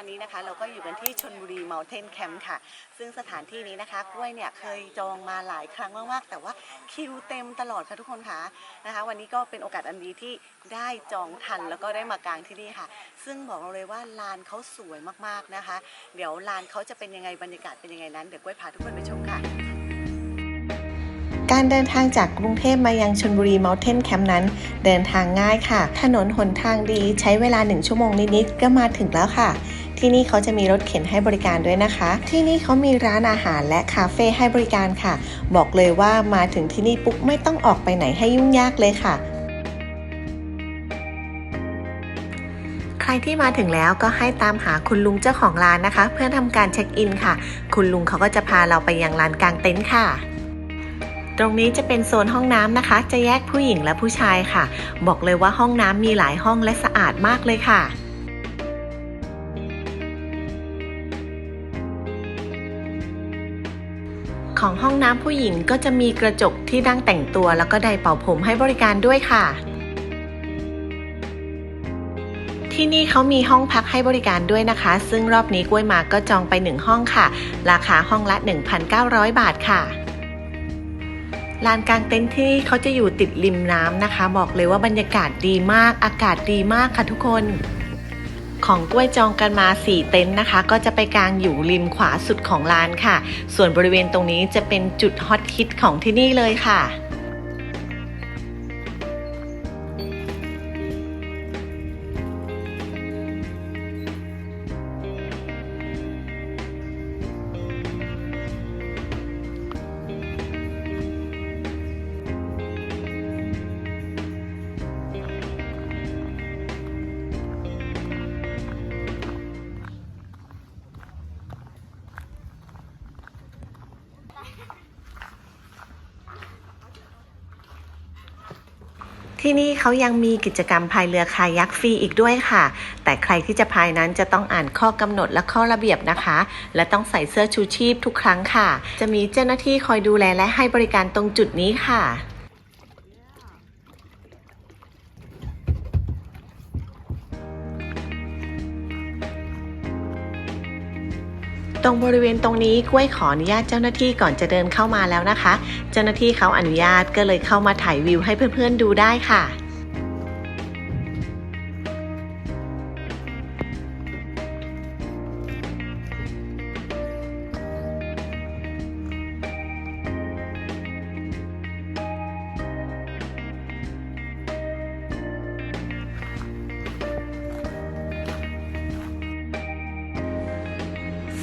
ค่ะทุกคนตอนนี้นะคะ เราก็อยู่กันที่ชนบุรี Mountain Camp ค่ะ ซึ่งสถานที่นี้นะคะกล้วยเนี่ยเคยจองมาหลายครั้งมากๆ แต่ว่าคิวเต็มตลอดค่ะทุกคนค่ะนะคะ วันนี้ก็เป็นโอกาสอันดีที่ได้จองทันแล้วก็ได้มากางที่นี่ค่ะ ซึ่งบอกเราเลยว่าลานเขาสวยมากๆนะคะ เดี๋ยวลานเขาจะเป็นยังไงบรรยากาศเป็นยังไงนั้นเดี๋ยวกล้วยพาทุกคนไปชมค่ะการเดินทางจากกรุงเทพมายังชนบุรี Mountain Camp นั้น เดินทางง่ายค่ะ ถนนหนทางดีใช้เวลา 1 ชั่วโมงนิดๆก็มาถึงแล้วค่ะ ที่นี่เขาจะมีรถเข็นให้บริการด้วยนะคะ ที่นี่เขามีร้านอาหารและคาเฟ่ให้บริการค่ะ บอกเลยว่ามาถึงที่นี่ปุ๊บไม่ต้องออกไปไหนให้ยุ่งยากเลยค่ะใครที่มาถึงแล้วก็ให้ตามหาคุณลุงเจ้าของร้านนะคะ เพื่อทำการเช็คอินค่ะ คุณลุงเขาก็จะพาเราไปยังลานกลางเต็นท์ค่ะ ตรงนี้จะเป็นโซนห้องน้ำนะคะ จะแยกผู้หญิงและผู้ชายค่ะ บอกเลยว่าห้องน้ำมีหลายห้องและสะอาดมากเลยค่ะ ของห้องน้ำผู้หญิงก็จะมีกระจกที่ดั้งแต่งตัว แล้วก็ไดเป่าผมให้บริการด้วยค่ะ ที่นี่เขามีห้องพักให้บริการด้วยนะคะ ซึ่งรอบนี้กล้วยมาก็จองไป 1 ห้องค่ะ ราคาห้องละ 1,900 บาทค่ะลานกลางเต็นท์ที่เขาจะอยู่ติดริมน้ำนะคะ บอกเลยว่าบรรยากาศดีมาก อากาศดีมากค่ะทุกคน ของกล้วยจองกันมา 4 เต็นท์นะคะ ก็จะไปกลางอยู่ริมขวาสุดของลานค่ะ ส่วนบริเวณตรงนี้จะเป็นจุดฮอตฮิตของที่นี่เลยค่ะ ที่นี่เขายังมีกิจกรรมพายเรือคายักฟรีอีกด้วยค่ะ แต่ใครที่จะพายนั้นจะต้องอ่านข้อกำหนดและข้อระเบียบนะคะ และต้องใส่เสื้อชูชีพทุกครั้งค่ะ จะมีเจ้าหน้าที่คอยดูแลและให้บริการตรงจุดนี้ค่ะ ตรงบริเวณตรงนี้กล้วยขออนุญาตเจ้าหน้าที่ก่อนจะเดินเข้ามาแล้วนะคะ เจ้าหน้าที่เขาอนุญาตก็เลยเข้ามาถ่ายวิวให้เพื่อนๆดูได้ค่ะ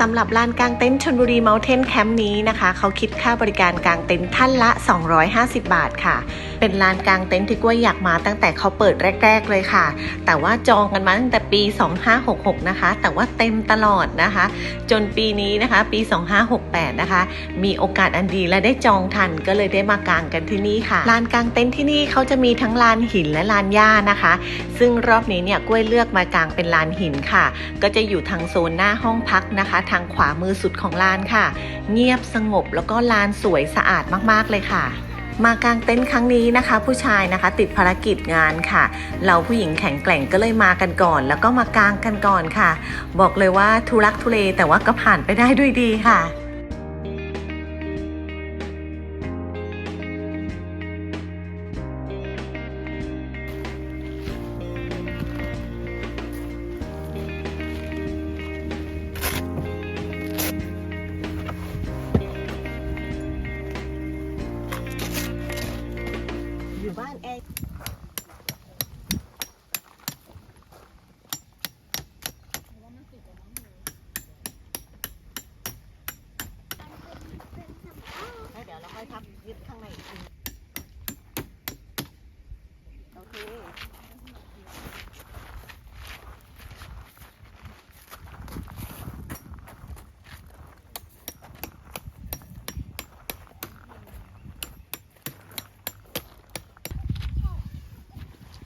สำหรับลานกลางเต็นท์ชนบุรีเมลเทนแคมป์นี้นะคะ เขาคิดค่าบริการกลางเต็นท์ท่านละ 250 บาทค่ะ เป็นลานกลางเต็นท์ที่กล้วยอยากมาตั้งแต่เขาเปิดแรก ๆ เลยค่ะ แต่ว่าจองกันมาตั้งแต่ปี 2566 นะคะ แต่ว่าเต็มตลอดนะคะ จนปีนี้นะคะ ปี 2568 นะคะ มีโอกาสอันดีและได้จองทันก็เลยได้มากางกันที่นี่ค่ะลานกลางเต็นท์ที่นี่เขาจะมีทั้งลานหินและลานหญ้านะคะ ซึ่งรอบนี้เนี่ยกล้วยเลือกมากางเป็นลานหินค่ะ ก็จะอยู่ทางโซนหน้าห้องพักนะคะ ทางขวามือสุดของลานค่ะ เงียบสงบแล้วก็ลานสวยสะอาดมากๆเลยค่ะ มากางเต็นท์ครั้งนี้นะคะ ผู้ชายนะคะติดภารกิจงานค่ะ เราผู้หญิงแข็งแกร่งก็เลยมากันก่อน แล้วก็มากางกันก่อนค่ะ บอกเลยว่าทุลักทุเลแต่ว่าก็ผ่านไปได้ด้วยดีค่ะ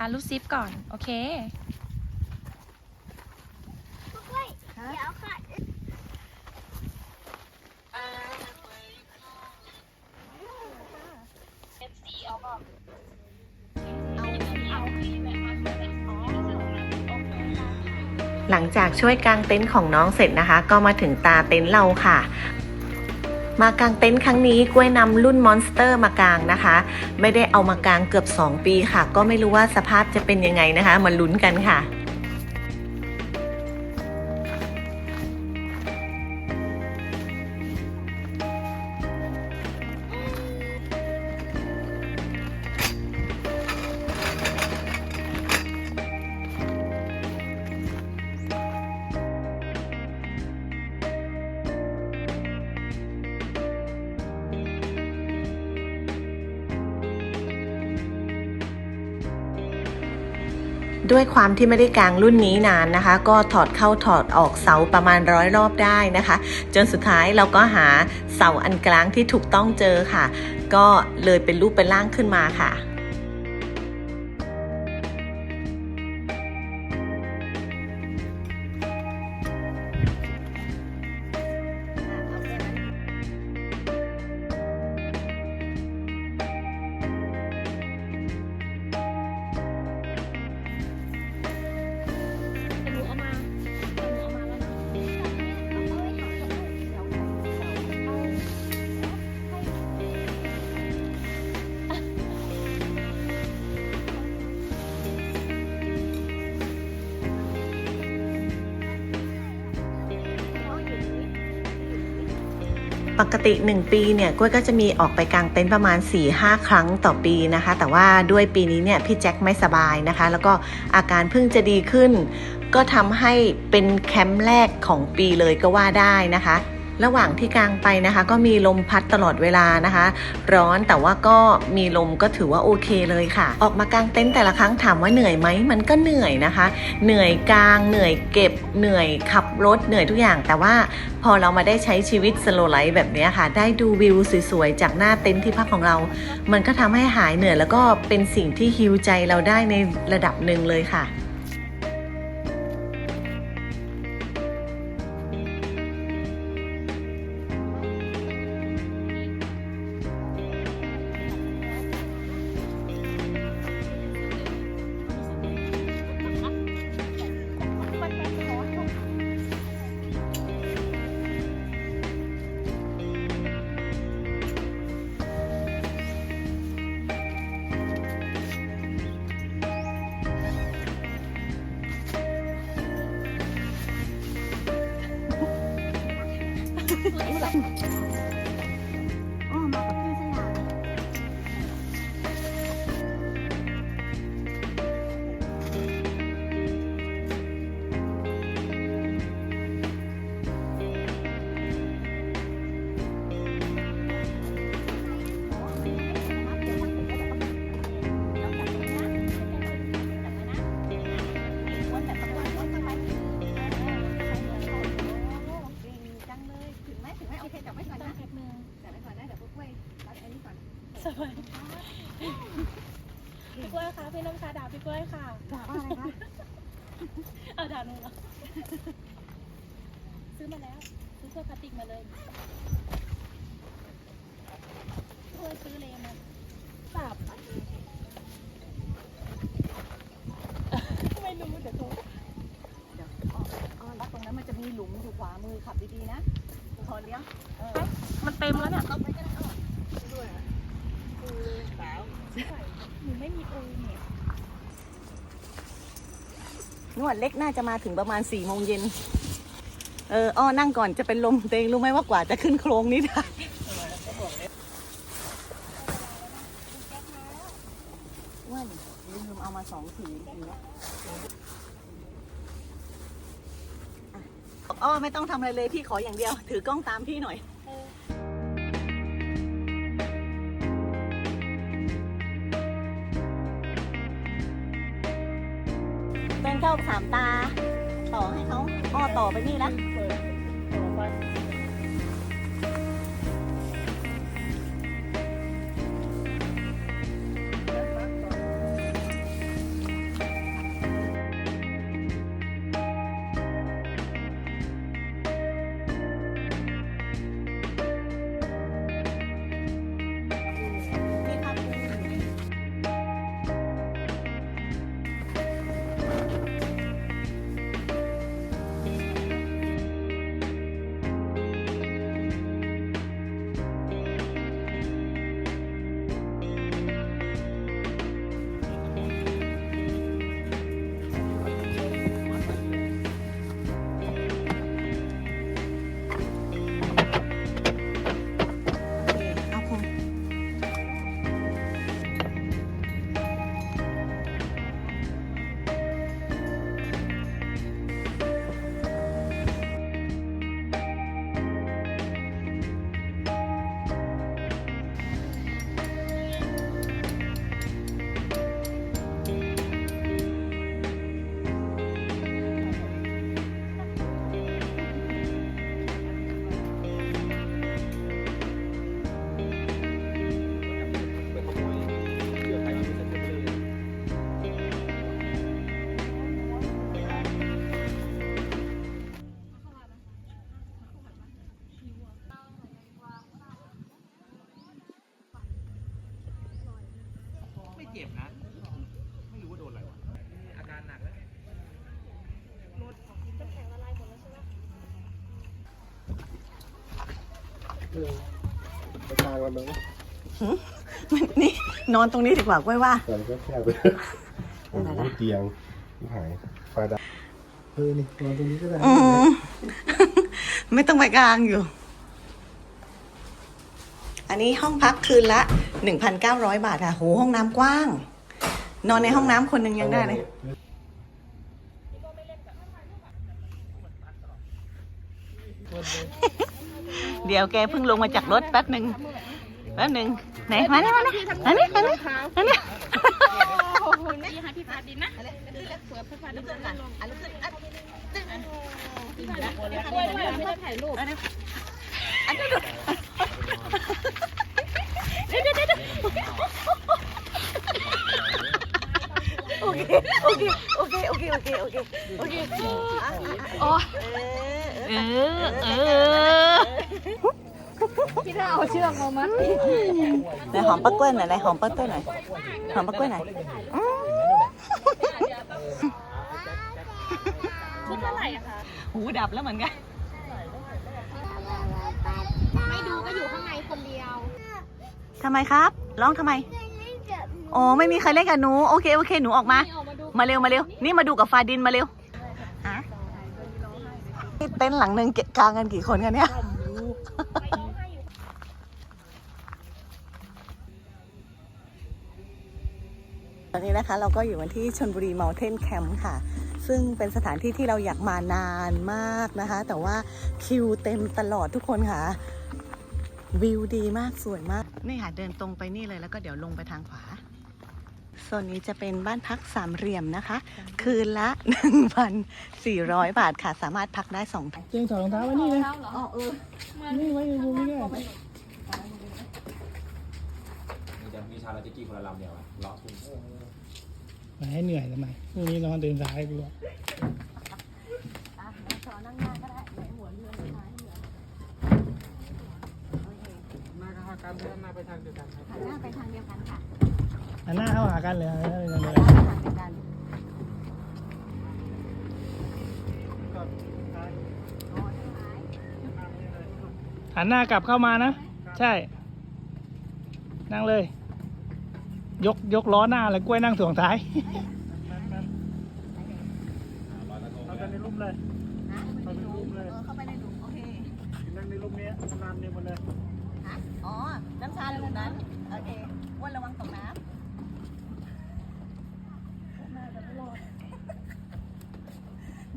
อะรูดซิปก่อน โอเค เดี๋ยวค่ะหลังจากช่วยกางเต็นท์ของน้องเสร็จนะคะ ก็มาถึงตาเต็นท์เราค่ะ มากางเต็นท์ครั้งนี้กล้วยนำรุ่นมอนสเตอร์มากางนะคะ ไม่ได้เอามากางเกือบ 2 ปีค่ะ ก็ไม่รู้ว่าสภาพจะเป็นยังไงนะคะมาลุ้นกันค่ะ ด้วยความที่ไม่ได้กางรุ่นนี้นานนะคะ ก็ถอดเข้าถอดออกเสาประมาณร้อยรอบได้นะคะ จนสุดท้ายเราก็หาเสาอันกลางที่ถูกต้องเจอค่ะ ก็เลยเป็นรูปเป็นร่างขึ้นมาค่ะ ปกติ 1 ปีเนี่ยกล้วยก็จะมีออกไปกางเต็นท์ประมาณ 4-5 ครั้งต่อปีนะคะ แต่ว่าด้วยปีนี้เนี่ยพี่แจ็คไม่สบายนะคะ แล้วก็อาการเพิ่งจะดีขึ้น ก็ทำให้เป็นแคมป์แรกของปีเลยก็ว่าได้นะคะ ระหว่างที่กลางไปนะคะ ก็มีลมพัดตลอดเวลานะคะ ร้อนแต่ว่าก็มีลมก็ถือว่าโอเคเลยค่ะ ออกมากางเต็นท์แต่ละครั้งถามว่าเหนื่อยไหมมันก็เหนื่อยนะคะ เหนื่อยกลางเหนื่อยเก็บเหนื่อยขับ รถเหนื่อยทุกอย่าง แต่ว่าพอเรามาได้ใช้ชีวิตสโลไลฟ์แบบนี้ค่ะ ได้ดูวิวสวยๆ จากหน้าเต็นท์ที่พักของเรา มันก็ทำให้หายเหนื่อยแล้วก็เป็นสิ่งที่ฮิวใจเราได้ในระดับหนึ่งเลยค่ะ そう。 สบายพี่กล้วยค่ะพี่น้ำชาด่าพี่กล้วยค่ะด่าอะไรคะเอาด่าหนูเหรอซื้อมาแล้ว ซื้อถ้วยพลาสติกมาเลยถ้วยซื้อเลยมาปรับไม่รู้เดี๋ยวโทรเดี๋ยวอ้ออ้อแล้วตรงนั้นมันจะมีหลุมอยู่ขวามือขับดีๆนะพอเลี้ยงเออมันเต็มแล้วเนี่ยเอาไปก็ได้อ้อด้วยอะคือสาวห นูไม่มีอูเนี่ยนวดเล็กน่าจะมาถึงประมาณ4ี่โมงเย็น เอออ้อนั่งก่อนจะเป็นลมเตวเองรู้ไหมว่ากว่าจะขึ้นโครงนี้ได้ว่าลืมเอามาสองสีอย่างเงี้ยอะบอกอ้อไม่ต้องทำอะไรเลยพี่ขออย่างเดียว ถือกล้องตามพี่หน่อย สามตา ต่อให้เขาอ้อต่อไปนี่นะ นี่นอนตรงนี้ดีกว่ากล้วยว่าแต่ก็แค่ไปโอ้โหเตียงหายไฟดับเออนี่นอนตรงนี้ก็ได้อืมไม่ต้องไปกลางอยู่ อันนี้ห้องพักคืนละ1,900บาทค่ะโหห้องน้ำกว้าง นอนในห้องน้ำคนหนึ่งยังได้เลยเดี๋ยวแกเพิ่งลงมาจากรถแป๊บหนึ่งแป๊บหนึ่ง ไหนมาเนี่ยมาเนี่ยอันนี้อันนี้อันนี้โอ้โหนี่ฮะพี่พาดินนะเผื่อพี่พาดินจะลงพี่พาดินกล้วยด้วยไม่ได้ถ่ายรูปอันนี้อันนี้ดูเดี๋ยวเดี๋ยวเดี๋ยวโอเคโอเคโอเคโอเคโอเคโอเคโอเคอะอะอะโอ้เออเออเออ พี่ถ้าเอาเชือกมามัดไหนหอมปักกล้วยหน่อยไหนหอมปักกล้วยหน่อยหอมปักกล้วยหน่อยอืมชุดเท่าไหร่อะคะหูดับแล้วเหมือนกัน ไม่ดูก็อยู่ข้างในคนเดียวทำไมครับ ร้องทำไมอ๋อไม่มีใครเล่นกับหนู โอเคโอเคหนูออกมานี่ออกมาดูมาเร็วมาเร็ว นี่มาดูกับฟาดินมาเร็วฮะนี่เต็นท์หลังหนึ่งเกะกลางกันกี่คนกันเนี่ย ต อนนี้นะคะเราก็อยู่กันที่ชนบุรี Mountain Camp ค่ะ ซึ่งเป็นสถานที่ที่เราอยากมานานมากนะคะ แต่ว่าคิวเต็มตลอดทุกคนค่ะ วิวดีมากสวยมาก นี่ค่ะเดินตรงไปนี่เลยแล้วก็เดี๋ยวลงไปทางขวาโซนนี้จะเป็นบ้านพักสามเหลี่ยมนะคะ คืนละ 1,400 บาทค่ะ สามารถพักได้สองท่านเจงถอดรองเท้าไว้นี่เลยอ๋อเออนี่ไว้อยู่นี่ได้มี จะมีชาลาจิกี้คนละลำเดียวอะเลาะทุ่งมาให้เหนื่อยทำไมพรุ่งนี้นอนตื่นสายกูอะหันหน้าเข้าหากันเลยหันหน้าไปทางเดียวกันหันหน้ากลับเข้ามานะ ใช่ นั่งเลย ยกยกล้อหน้าเลยกล้วยนั่งถ่วงท้าย เอากันในรูปเลยเอาในรูปเลยเข้าไปในหลุมโอเคนั่งในรูปนี้นานเนี่ยหมดเลยฮะอ๋อ น้ำชาหลุมนั้น โอเคอ้วันระวังตกน้ำน่าจะไม่รอด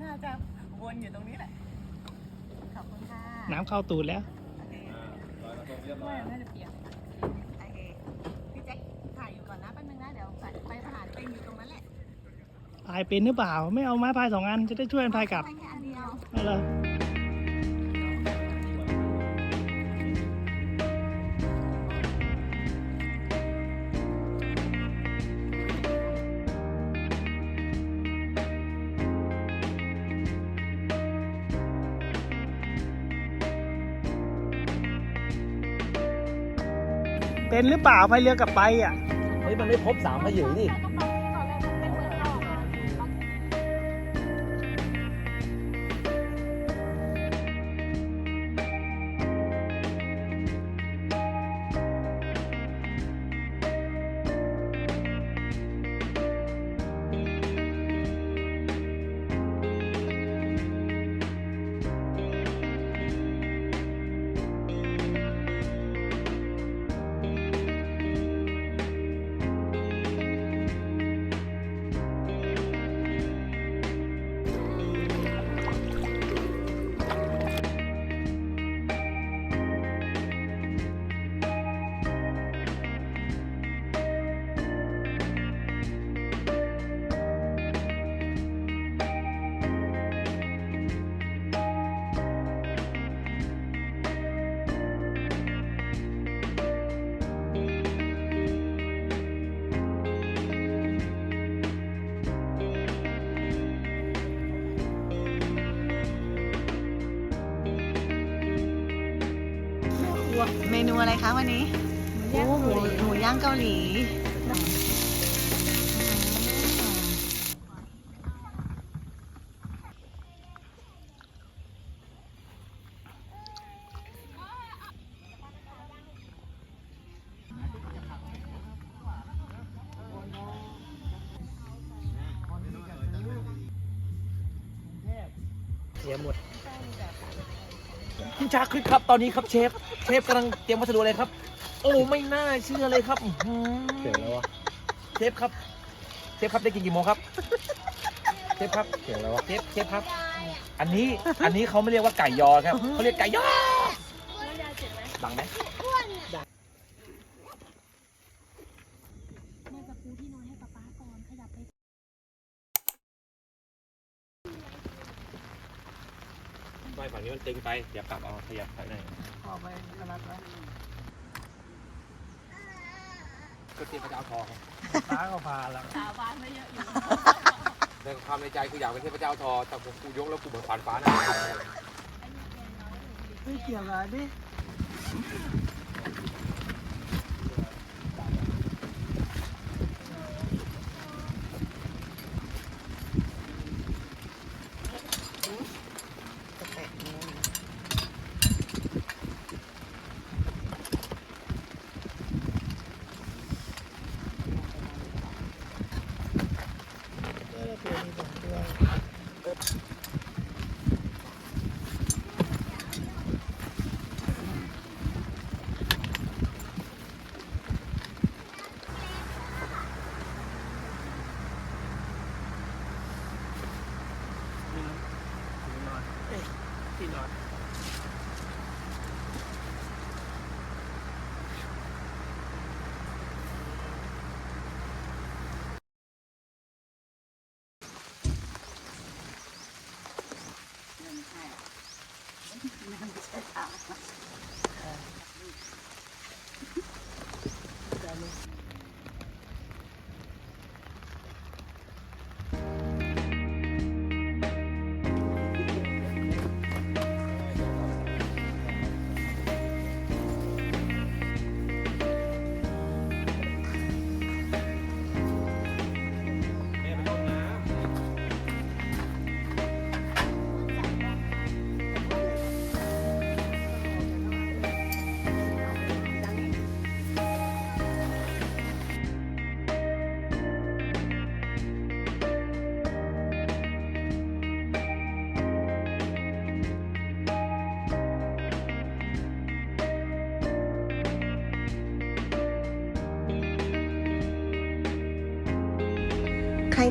น่าจะวนอยู่ตรงนี้แหละ ขอบคุณค่ะน้ำเข้าตูดแล้วโอเคน่าจะเปียก พายเป็นหรือเปล่า ไม่เอาไม้พายสองอันจะได้ช่วยกันพายกลับแค่อันเดียวเอาเลยเป็นหรือเปล่าพายเรือกลับไปอะ เฮ้ย มันไม่พบสามพยือนี่ เมนูอะไรคะวันนี้หมูหมูย่างเกาหลี เสียหมด คุณชาคริสครับตอนนี้ครับเชฟเชฟกำลังเตรียมวัสดุอะไรครับ โอ้ไม่น่าเชื่อเลยครับอื้อหือเสียงแล้ววะเชฟครับเชฟครับได้กินกี่โมงครับเชฟครับเสียงแล้ววะเชฟเชฟครับ อันนี้อันนี้เขาไม่เรียกว่าไก่ยอครับเขาเรียกไก่ยอ แล้วยายเจ็บไหม ดังไหม แม่จะปูที่นอนให้ป๊าป๊าก่อนขยับไป ไม่ฝั่งนี้มัน ตึงไปอย่าปรับเอาขยับไปหน่อยออกไปขนาดนั้นก็เตรียมพระเจ้าทองฟ้าก็พาแล้วสาวบ้านไม่เยอะอยู่ในความในใจคืออยากเป็นเทพเจ้าทอแต่ผมกูยกแล้วกูเหมือนขวานฟ้านะไม่เกี่ยวกับดิที่นอน ใค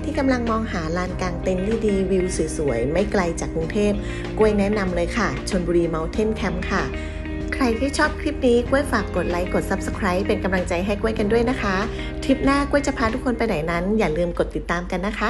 ที่กำลังมองหาลานกลางเต็นท์ดีๆวิวสวยๆ ไม่ไกลจากกรุงเทพกล้วยแนะนำเลยค่ะ ชนบุรีเมลเทนแคมป์ค่ะ ใครที่ชอบคลิปนี้กล้วยฝากกดไลค์กด Subscribe เป็นกำลังใจให้กล้วยกันด้วยนะคะ ทริปหน้ากล้วยจะพาทุกคนไปไหนนั้น อย่าลืมกดติดตามกันนะคะ